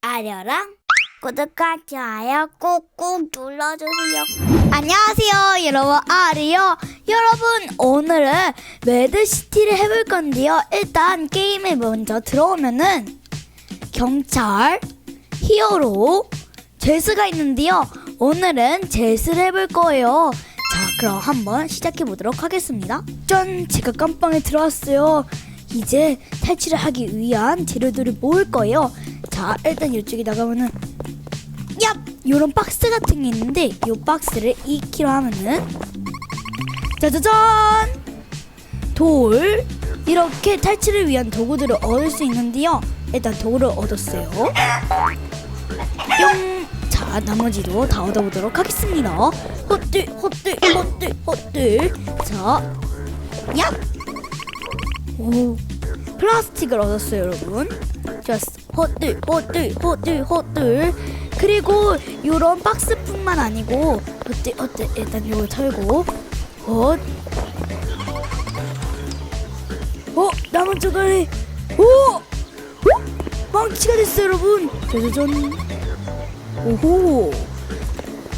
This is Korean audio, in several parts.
아려랑 구독과 좋아요 꾹꾹 눌러주세요. 안녕하세요, 여러분. 아리요. 여러분, 오늘은 매드시티를 해볼 건데요. 일단 게임에 먼저 들어오면은 경찰, 히어로, 제스가 있는데요. 오늘은 제스를 해볼 거예요. 자, 그럼 한번 시작해 보도록 하겠습니다. 짠! 제가 깜빵에 들어왔어요. 이제 탈출을 하기 위한 재료들을 모을 거예요. 자, 일단 이쪽에 나가면은 얍! 요런 박스 같은 게 있는데 이 박스를 2kg 하면은 짜자잔! 돌 이렇게 탈출을 위한 도구들을 얻을 수 있는데요. 일단 돌을 얻었어요. 뿅! 자, 나머지도 다 얻어보도록 하겠습니다. 헛들, 헛들, 헛들, 헛들. 자, 얍! 오, 플라스틱을 얻었어요, 여러분. 좋았어. 헛들, 헛들, 헛들, 헛들. 그리고 요런 박스뿐만 아니고 헛들, 헛들. 일단 요걸 털고 헛. 어, 남은 조각이 오! 망치가 됐어요, 여러분. 짜자잔. 오호.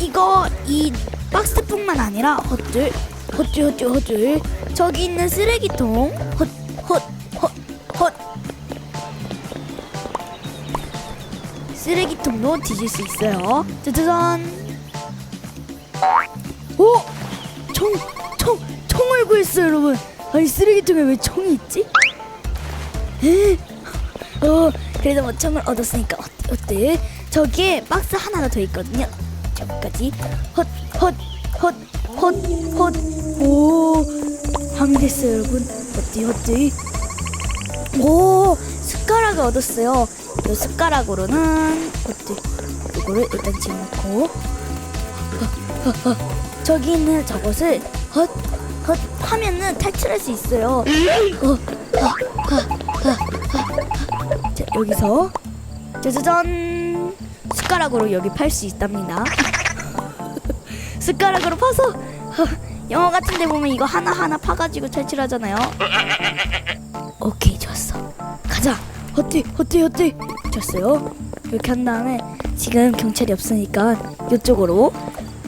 이거 이 박스뿐만 아니라 헛들, 헛들, 헛들, 헛들. 저기 있는 쓰레기통 헛, 헛, 헛, 헛. 쓰레기통도 뒤질 수 있어요. 짜자잔. 오! 총, 총, 총을 구했어요, 여러분. 아니 쓰레기통에 왜 총이 있지? 에? 어, 그래도 뭐 총을 얻었으니까 어때? 어때? 저기에 박스 하나가 더 있거든요. 저기까지 헛, 헛, 헛, 헛, 헛. 오, 밤이 됐어요, 여러분. 어때, 어때? 오, 숟가락을 얻었어요. 이 숟가락으로는 어때? 이거를 일단 집어넣고. 저기 있는 저것을 헛, 헛 하면은 탈출할 수 있어요. 어, 어, 어, 어, 어. 자, 여기서 짜자잔 숟가락으로 여기 팔 수 있답니다. 숟가락으로 파서 어, 영화 같은 데 보면 이거 하나 하나 파가지고 탈출하잖아요. 오케이 좋았어. 가자. 어때 어때 어때? 좋았어요. 이렇게 한 다음에 지금 경찰이 없으니까 이쪽으로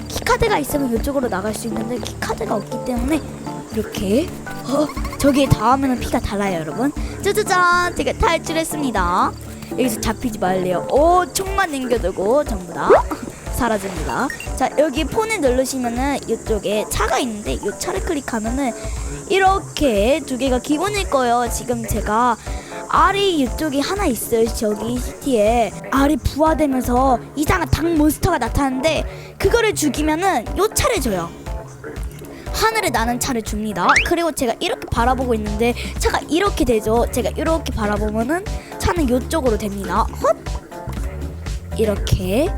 키카드가 있으면 이쪽으로 나갈 수 있는데 키카드가 없기 때문에 이렇게 어 저기에 닿으면 피가 달아요 여러분 짜자잔 제가 탈출했습니다 여기서 잡히지 말래요 오 총만 남겨두고 전부 다 사라집니다 자 여기 폰을 누르시면은 이쪽에 차가 있는데 이 차를 클릭하면은 이렇게 두 개가 기본일 거예요 지금 제가 알이 이쪽에 하나 있어요 저기 시티에 알이 부화되면서 이상한 닭 몬스터가 나타나는데 그거를 죽이면은 요 차를 줘요 하늘에 나는 차를 줍니다. 그리고 제가 이렇게 바라보고 있는데 차가 이렇게 되죠. 제가 이렇게 바라보면은 차는 이쪽으로 됩니다. 헛 이렇게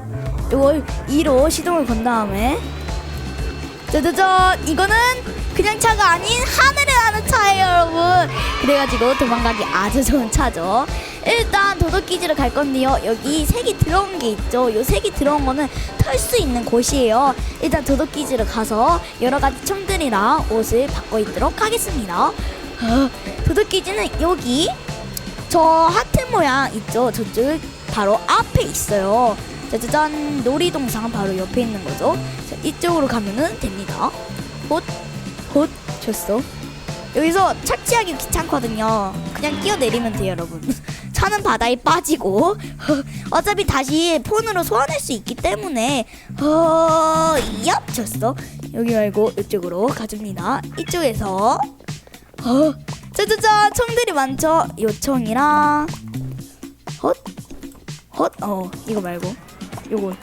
이걸 2로 시동을 건 다음에. 짜자잔 이거는 그냥 차가 아닌 하늘에 나는 차예요 여러분. 그래가지고 도망가기 아주 좋은 차죠. 일단 도둑기지로 갈 건데요. 여기 색이 들어온 게 있죠. 요 색이 들어온 거는 털 수 있는 곳이에요. 일단 도둑기지로 가서 여러 가지 총들이랑 옷을 바꿔 입도록 하겠습니다. 어, 도둑기지는 여기 저 하트 모양 있죠? 저쪽 바로 앞에 있어요 짜자잔 놀이동상 바로 옆에 있는 거죠 자, 이쪽으로 가면은 됩니다 헛, 헛, 줬어. 여기서 착지하기 귀찮거든요. 그냥 뛰어내리면 돼요, 여러분. 차는 바다에 빠지고 어차피 다시 폰으로 소환할 수 있기 때문에 어, 얍, 줬어. 여기 말고 이쪽으로 가줍니다. 이쪽에서 어, 짜자잔 총들이 많죠. 요청이랑 헛, 헛, 어, 이거 말고 요거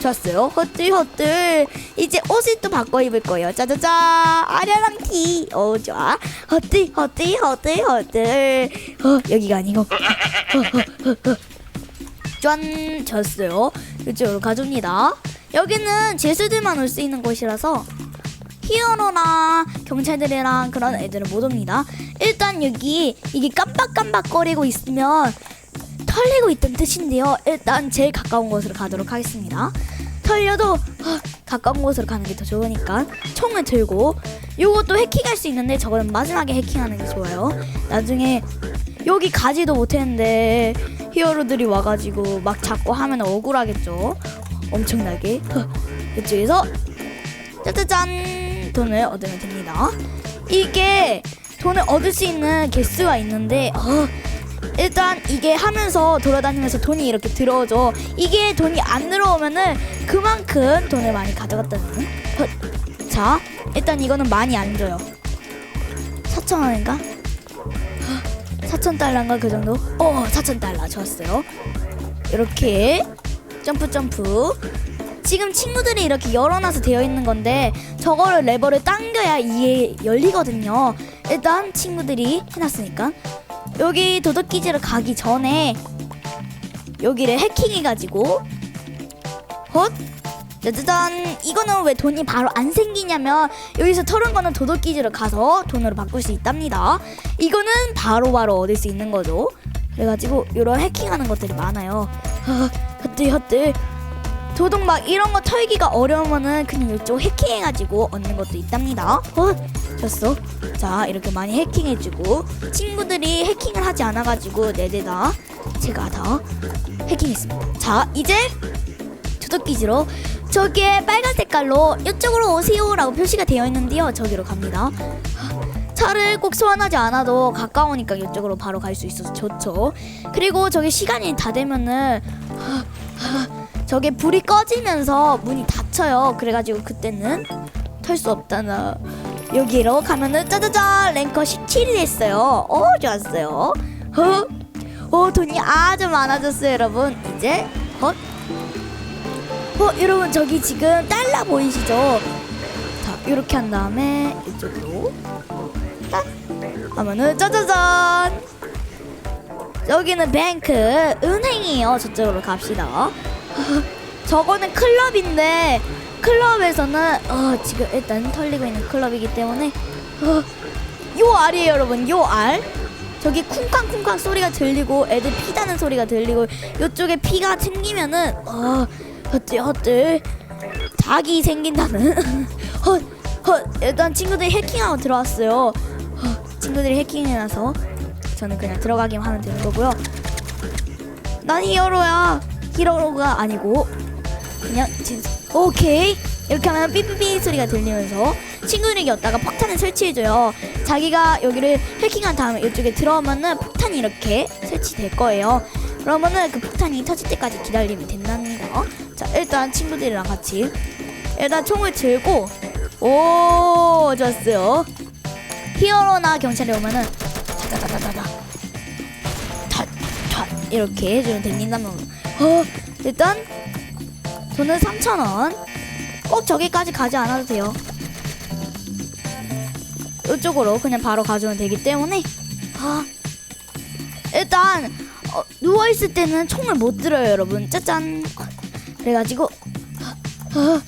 좋았어요. 헛들 헛들 이제 옷을 또 바꿔 입을 거예요. 짜자잔 아려랑 티. 어 좋아. 헛들 헛들 헛들 헛들. 어 여기가 아니고. 어, 어, 어, 어. 짠 좋았어요. 이쪽으로 가줍니다. 여기는 제수들만 올 수 있는 곳이라서 히어로나 경찰들이랑 그런 애들은 못 옵니다. 일단 여기 이게 깜빡깜빡거리고 있으면 털리고 있던 뜻인데요. 일단 제일 가까운 곳으로 가도록 하겠습니다. 털려도 어, 가까운 곳으로 가는 게 더 좋으니까 총을 들고 요것도 해킹할 수 있는데 저거는 마지막에 해킹하는 게 좋아요. 나중에 여기 가지도 못했는데 히어로들이 와가지고 막 잡고 하면 억울하겠죠. 엄청나게. 허, 이쪽에서 짜자잔 돈을 얻으면 됩니다. 이게 돈을 얻을 수 있는 개수가 있는데 어, 일단 이게 하면서 돌아다니면서 돈이 이렇게 들어오죠. 이게 돈이 안 들어오면은 그만큼 돈을 많이 가져갔다는. 어, 자, 일단 이거는 많이 안 줘요. 4천 원인가? 4천 달러인가 그 정도? 어, 4천 달러 좋았어요. 이렇게 점프 점프. 지금 친구들이 이렇게 열어놔서 되어 있는 건데 저거를 레버를 당겨야 이게 열리거든요. 일단 친구들이 해놨으니까 여기 도둑기지를 가기 전에 여기를 해킹해가지고 헛! 짜자잔! 이거는 왜 돈이 바로 안 생기냐면 여기서 털은 거는 도둑기지를 가서 돈으로 바꿀 수 있답니다. 이거는 바로 바로 얻을 수 있는 거죠. 그래가지고 이런 해킹하는 것들이 많아요. 아, 헛들 헛들 도둑 막 이런 거 털기가 어려우면은 그냥 이쪽 해킹해가지고 얻는 것도 있답니다. 어? 됐어. 자 이렇게 많이 해킹해주고 친구들이 해킹을 하지 않아가지고 네대다 제가 다 해킹했습니다. 자 이제 도둑기지로 저기에 빨간 색깔로 이쪽으로 오세요라고 표시가 되어 있는데요. 저기로 갑니다. 차를 꼭 소환하지 않아도 가까우니까 이쪽으로 바로 갈 수 있어서 좋죠. 그리고 저기 시간이 다 되면은 저게 불이 꺼지면서 문이 닫혀요 그래가지고 그때는 털 수 없다나 여기로 가면은 짜자잔 랭커 17이 됐어요 어 좋았어요 어? 어 돈이 아주 많아졌어요 여러분 이제 헛 어, 여러분 저기 지금 달러 보이시죠? 자, 이렇게 한 다음에 이쪽으로 딱 하면은 짜자잔. 여기는 뱅크 은행이에요. 저쪽으로 갑시다. 저거는 클럽인데 클럽에서는 어, 지금 일단 털리고 있는 클럽이기 때문에 어, 요 알이에요, 여러분. 요 알. 저기 쿵쾅쿵쾅 소리가 들리고 애들 피다는 소리가 들리고 요쪽에 피가 튕기면은 어 헛들 헛들. 닭이 생긴다는. 헛 헛. 일단 친구들이 해킹하고 들어왔어요. 어, 친구들이 해킹해놔서 저는 그냥 들어가기만 하면 되는 거고요. 난 히어로야 히어로가 아니고 그냥 진 오케이 이렇게 하면 삐삐삐 소리가 들리면서 친구들에게 였다가 폭탄을 설치해줘요 자기가 여기를 해킹한 다음에 이쪽에 들어오면은 폭탄이 이렇게 설치될 거예요 그러면은 그 폭탄이 터질 때까지 기다리면 된답니다 자 일단 친구들이랑 같이 일단 총을 들고 오 좋았어요 히어로나 경찰이 오면은 다다다다다다 탓탓 이렇게 해주면 됩니다만 어 일단 돈은 3,000원 꼭 저기까지 가지 않아도 돼요 이쪽으로 그냥 바로 가져오면 되기 때문에 아 일단 어, 누워 있을 때는 총을 못 들어요, 여러분. 짜잔. 그래가지고 어,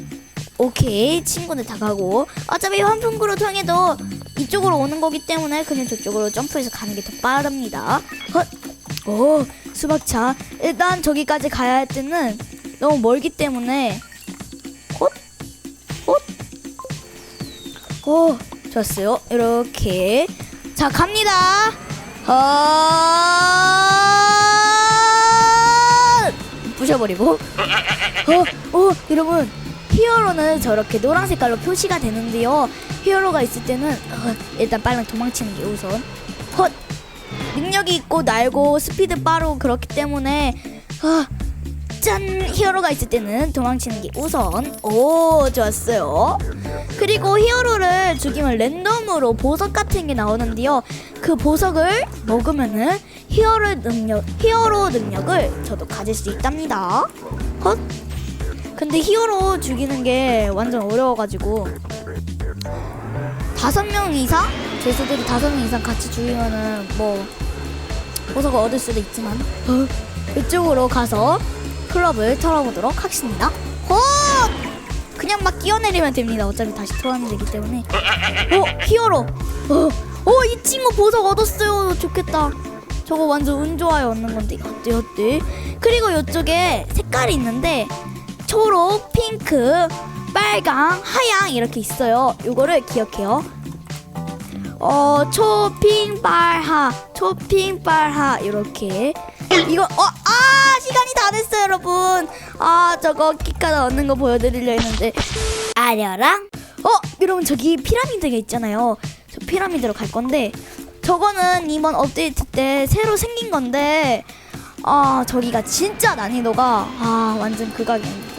오케이 친구들 다 가고 어차피 환풍구로 통해도 이쪽으로 오는 거기 때문에 그냥 저쪽으로 점프해서 가는 게 더 빠릅니다. 헛. 오 수박차. 일단 저기까지 가야 할 때는 너무 멀기 때문에 헛. 헛. 오 좋았어요. 이렇게 자 갑니다. 아 부셔버리고 어, 어 여러분 히어로는 저렇게 노란 색깔로 표시가 되는데요 히어로가 있을 때는 어, 일단 빨리 도망치는 게 우선 헛 능력이 있고 날고 스피드 빠르고 그렇기 때문에 아, 짠 히어로가 있을 때는 도망치는 게 우선 오 좋았어요. 그리고 히어로를 죽이면 랜덤으로 보석 같은 게 나오는데요. 그 보석을 먹으면은 히어로 능력 히어로 능력을 저도 가질 수 있답니다. 헛. 근데 히어로 죽이는 게 완전 어려워가지고 다섯 명 이상? 죄수들이 다섯 명 이상 같이 죽이면은 뭐 보석을 얻을 수도 있지만 어, 이쪽으로 가서 클럽을 털어보도록 하겠습니다. 호! 그냥 막 뛰어내리면 됩니다. 어차피 다시 돌아오면 되기 때문에. 어, 히어로. 어, 어, 이 친구 보석 얻었어요. 좋겠다. 저거 완전 운 좋아요 얻는 건데 어때 어때? 그리고 이쪽에 색깔이 있는데 초록, 핑크, 빨강, 하양 이렇게 있어요. 요거를 기억해요. 어 초핑발하 초핑발하 이렇게. 이거 어아 시간이 다 됐어요 여러분. 아 저거 키카드 얻는 거 보여드리려 했는데. 아려랑? 어 여러분 저기 피라미드가 있잖아요. 저 피라미드로 갈 건데 저거는 이번 업데이트 때 새로 생긴 건데 아 저기가 진짜 난이도가 아 완전 극악입니다.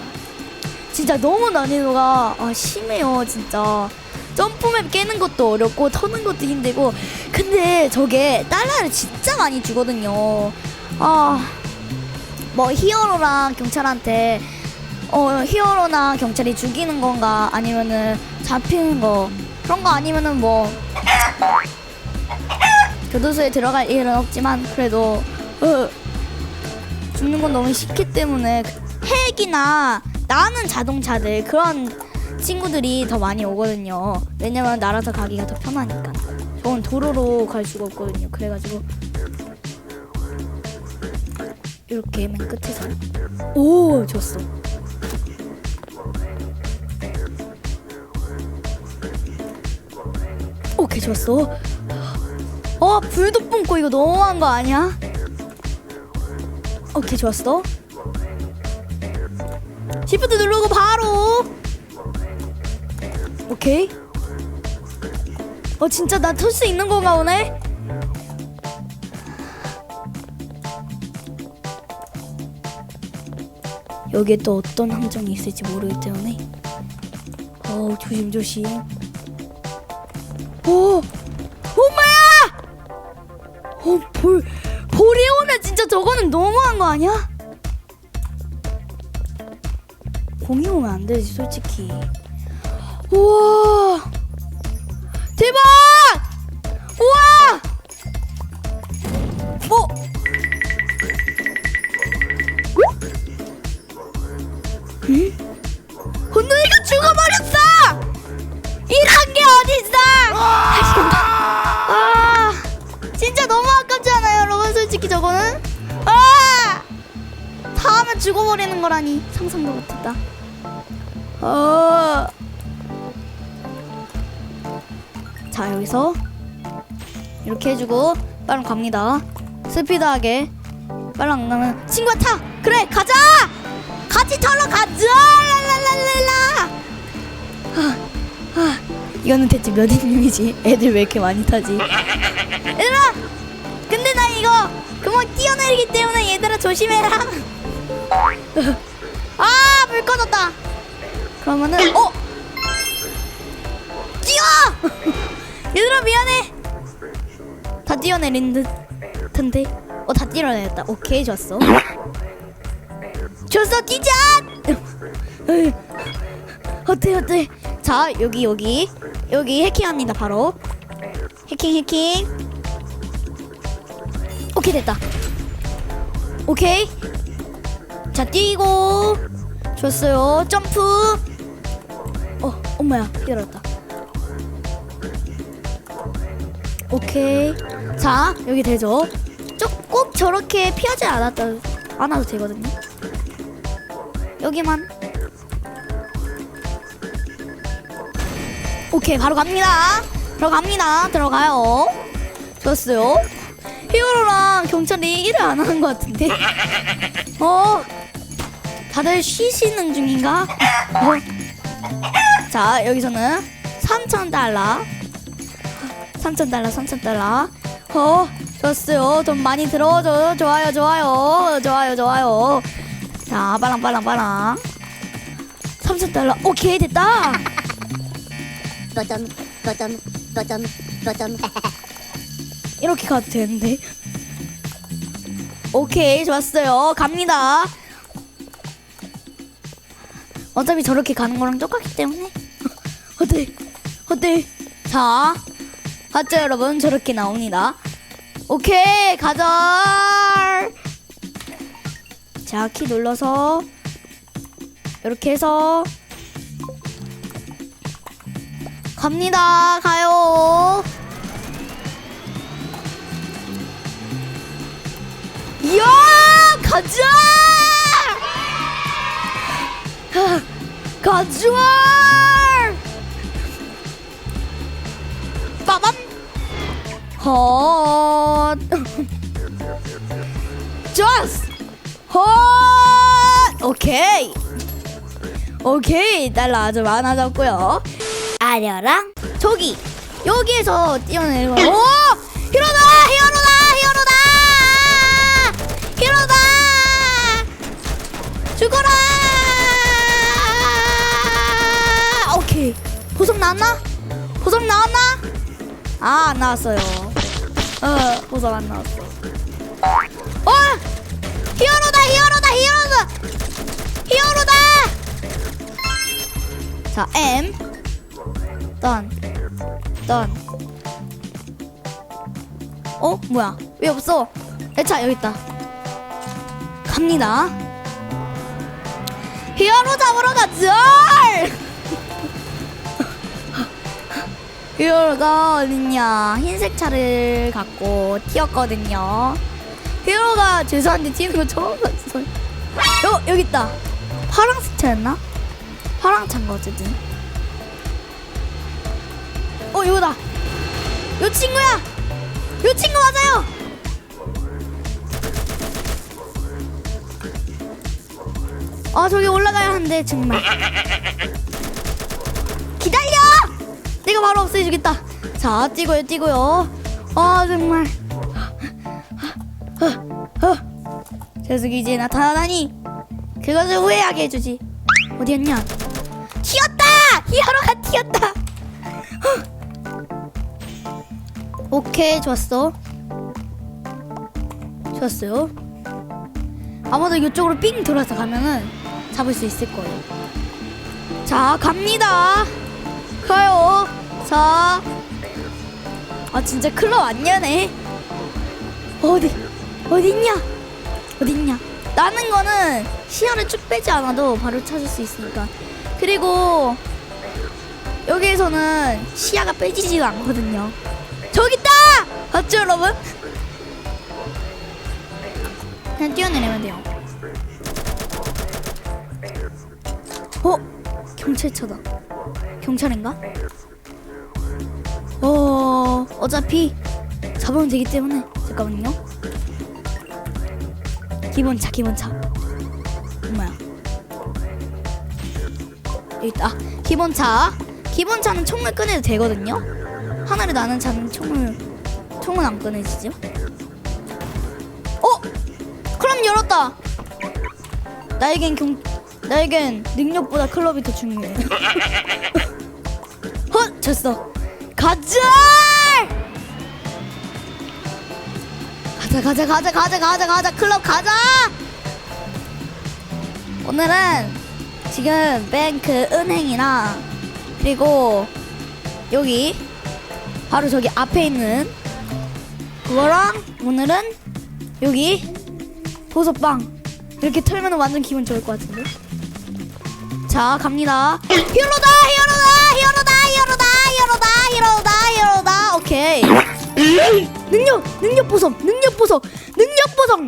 진짜 너무 난이도가 아, 심해요 진짜 점프맵 깨는 것도 어렵고 터는 것도 힘들고. 근데 저게 달러를 진짜 많이 주거든요. 아뭐 히어로랑 경찰한테 어 히어로나 경찰이 죽이는 건가 아니면은 잡히는 거 그런 거 아니면은 뭐 교도소에 들어갈 일은 없지만 그래도 어, 죽는 건 너무 쉽기 때문에 핵이나 나는 자동차들 그런 친구들이 더 많이 오거든요. 왜냐면 날아서 가기가 더 편하니까. 저건 도로로 갈 수가 없거든요. 그래가지고 이렇게 맨 끝에서 오 줬어. 오케이 좋았어. 어 불도 뿜고 이거 너무한 거 아니야? 오케이 좋았어. 시프트 누르고 바로. 오케이. 어 진짜 나 틀 수 있는 건가 오늘? 여기에 또 어떤 함정이 있을지 모르기 때문에 어 조심 조심. 오, 엄마야! 어, 볼, 볼이 오면 진짜 저거는 너무한 거 아니야? 공이 오면 안 되지, 솔직히. 우와! 대박! 우와! 어? 응? 혼돈이가 죽어버렸어! 이런 게 어딨어! 아, 진짜 너무 아깝지 않아요, 여러분? 솔직히 저거는? 아! 다 하면 죽어버리는 거라니 상상도 못했다. 어. 자, 여기서 이렇게 해주고 빨랑 갑니다. 스피드하게 빨랑 나면 친구야 타! 그래, 가자! 같이 타러 가자! 랄랄랄랄라! 아, 이거는 대체 몇 인용이지? 애들 왜 이렇게 많이 타지? 얘들아! 근데 나 이거 그만 뛰어내리기 때문에 얘들아 조심해라. 아, 불 꺼졌다. 그러면은 어? 뛰어! 얘들아 미안해. 다 뛰어내린 듯 텐데. 어, 다 뛰어내렸다. 오케이, 좋았어. 좋았어, 뛰자! 어때 어때 자 여기 여기 여기 해킹합니다 바로 해킹 해킹 오케이 됐다 오케이 자 뛰고 좋았어요 점프 어 엄마야 기다렸다 오케이. 자 여기 되죠. 저꼭 저렇게 피하지 않았다 않아도 되거든요. 여기만. 오케이 바로 갑니다. 들어갑니다. 들어가요. 좋았어요. 히어로랑 경찰이 일을 안 하는 것 같은데. 어? 다들 쉬시는 중인가? 어? 자 여기서는 3,000달러 3,000달러 3,000달러 어 좋았어요 돈 많이 들어줘 좋아요 좋아요 좋아요 좋아요 자 빨랑 빨랑 빨랑 3,000달러 오케이 됐다 버전 버전 버전 버전 이렇게 가도 되는데. 오케이, 좋았어요. 갑니다. 어차피 저렇게 가는 거랑 똑같기 때문에. 어때? 어때? 자, 봤죠, 여러분? 저렇게 나옵니다. 오케이, 가자. 자, 키 눌러서 이렇게 해서 갑니다. 가요. 이야 가자 하, 가자 빠밤 헛. 좋았어. 헛. 오케이. 오케이. 달러 아주 많아졌고요. 아려랑 저기 여기에서 뛰어내는 거. 오! 히로다! 히어로다! 히어로다! 히로다! 죽어라! 오케이. 보석 나왔나? 보석 나왔나? 아, 안 나왔어요. 어, 보석 안 나왔어. 어! 히어로다! 히어로다! 히어로다! 히어로다! 자, M. 던. 던. 어? 뭐야? 왜 없어? 애차 여기 있다. 갑니다. 히어로 잡으러 가자! 히어로가 어딨냐? 흰색 차를 갖고 튀었거든요. 히어로가 죄송한데 튀는 거 처음 봤어. 여, 여기 있다. 파랑색 차였나? 파랑 차인 거 어쨌든. 어, 이거다. 요 친구야! 요 친구 맞아요! 아, 저기 올라가야 하는데, 정말. 내가 바로 없애주겠다. 자, 뛰고요, 뛰고요. 아, 정말. 재석이 이제 나타나다니. 그것을 후회하게 해주지. 어디였냐? 튀었다! 히어로가 튀었다! 오케이, 좋았어. 좋았어요. 아마도 이쪽으로 삥 돌아서 가면은 잡을 수 있을 거예요. 자, 갑니다. 가요. 자. 아, 진짜 클럽 안 여네. 어디, 어딨냐? 어딨냐? 나는 거는 시야를 쭉 빼지 않아도 바로 찾을 수 있으니까. 그리고 여기에서는 시야가 빼지지가 않거든요. 저기 있다! 봤죠, 여러분? 그냥 뛰어내리면 돼요. 어? 경찰차다. 경찰인가? 어, 어차피 잡으면 되기 때문에 잠깐만요. 기본차, 기본차. 엄마야. 여기 있다. 기본차. 기본차는 총을 꺼내도 되거든요. 하늘에 나는 차는 총을 총은 안 꺼내지죠? 어? 그럼 열었다. 나에겐 경 나에겐 능력보다 클럽이 더 중요해. 헛 졌어. 가자! 가자 가자 가자 가자 가자 가자 클럽 가자! 오늘은 지금 뱅크 은행이랑 그리고 여기 바로 저기 앞에 있는 그거랑 오늘은 여기 보석방 이렇게 털면 완전 기분 좋을 것 같은데 자 갑니다 히어로다 히어로다 히어로다 히어로다 히어로다 히어로다 히어로다. 오케이. 능력 능력 보석 능력 보석 능력 보석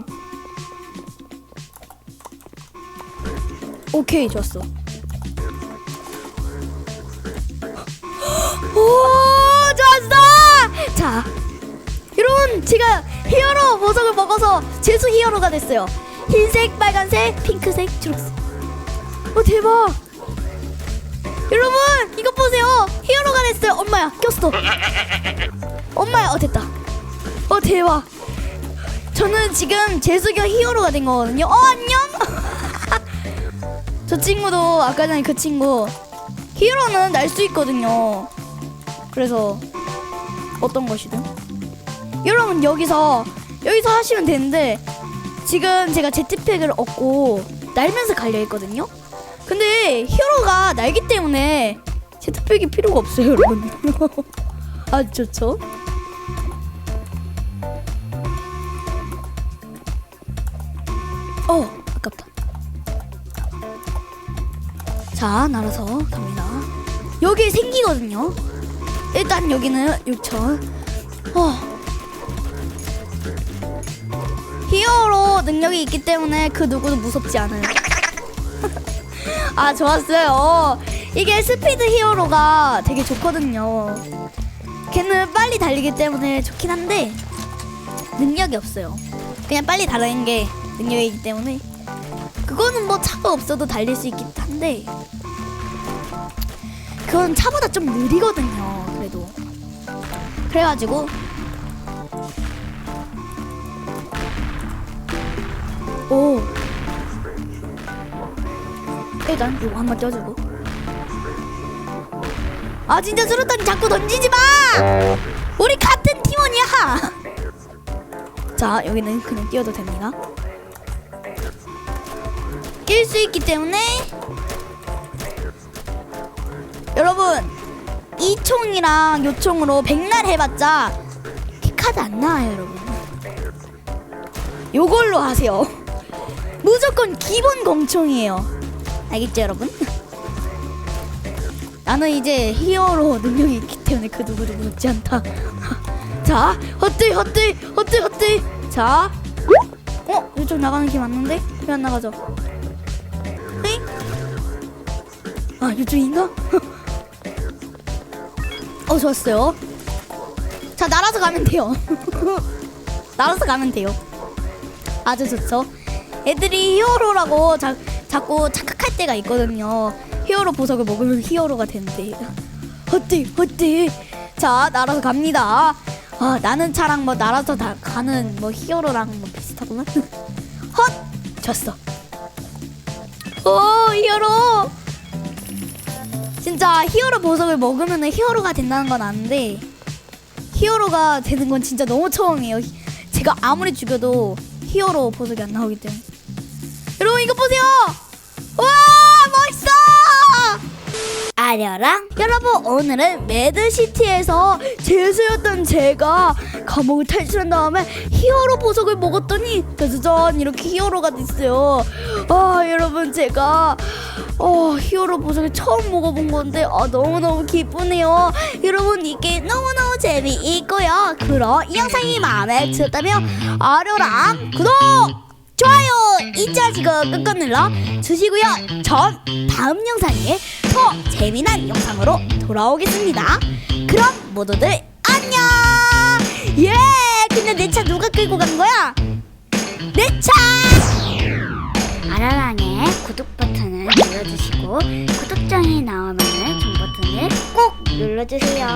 오케이 좋았어. 오 좋았어! 자 여러분 제가 히어로 보석을 먹어서 재수 히어로가 됐어요. 흰색 빨간색 핑크색 초록색. 어 대박! 여러분 이것 보세요? 히어로가 됐어요 엄마야. 꼈어. 엄마야 어 됐다. 어 대박. 저는 지금 재수가 히어로가 된 거거든요. 어 안녕. 저 친구도 아까 전에 그 친구 히어로는 날 수 있거든요. 그래서 어떤 것이든. 여러분 여기서 여기서 하시면 되는데 지금 제가 제트팩을 얻고 날면서 갈려 있거든요. 근데 히어로가 날기 때문에 제트팩이 필요가 없어요, 여러분. 아 좋죠. 어 아깝다. 자 날아서 갑니다. 여기 생기거든요. 일단 여기는 6천. 어. 히어로 능력이 있기 때문에 그 누구도 무섭지 않아요. 아 좋았어요. 이게 스피드 히어로가 되게 좋거든요. 걔는 빨리 달리기 때문에 좋긴 한데 능력이 없어요. 그냥 빨리 달리는 게 능력이기 때문에 그거는 뭐 차가 없어도 달릴 수 있긴 한데 그건 차보다 좀 느리거든요. 그래도 그래가지고 오 일단 이거 한번 껴주고 아 진짜 수류탄 자꾸 던지지 마! 우리 같은 팀원이야! 자 여기는 그냥 뛰어도 됩니다. 낄 수 있기 때문에 여러분 이 총이랑 요 총으로 백날 해봤자 키카드 안 나와요 여러분? 요걸로 하세요. 무조건 기본 공총이에요. 알겠죠 여러분? 나는 이제 히어로 능력이 있기 때문에 그 누구도 무섭지 않다 자 헛들 헛들 헛들 헛들 자 어? 이쪽 나가는 게 맞는데? 왜 안 나가죠? 에이? 아 이쪽인가? 어 좋았어요 자 날아서 가면 돼요 날아서 가면 돼요 아주 좋죠 애들이 히어로라고 자, 자꾸 착각할 때가 있거든요. 히어로 보석을 먹으면 히어로가 된대. 어때 어때? 자 날아서 갑니다. 아 나는 차랑 뭐 날아서 다 가는 뭐 히어로랑 뭐 비슷하구만 헛! 졌어. 오 히어로! 진짜 히어로 보석을 먹으면 히어로가 된다는 건 아는데 히어로가 되는 건 진짜 너무 처음이에요. 히- 제가 아무리 죽여도 히어로 보석이 안 나오기 때문에 여러분 이거 보세요. 와 멋있어! 아려랑 여러분 오늘은 매드시티에서 죄수였던 제가 감옥을 탈출한 다음에 히어로 보석을 먹었더니 짜자잔 이렇게 히어로가 됐어요. 아 여러분 제가 어 히어로 보석을 처음 먹어본 건데 아 너무너무 기쁘네요. 여러분 이게 너무너무 재미있고요. 그럼 이 영상이 마음에 드셨다면 아려랑 구독 좋아요 잊지 마시고 꾹꾹 눌러 주시고요. 전 다음 영상에 더 재미난 영상으로 돌아오겠습니다. 그럼 모두들 안녕. 예. 근데 내 차 누가 끌고 간 거야? 내 차. 아라랑의 구독 버튼을 눌러주시고 구독장이 나오면 종 버튼을 꼭 눌러주세요.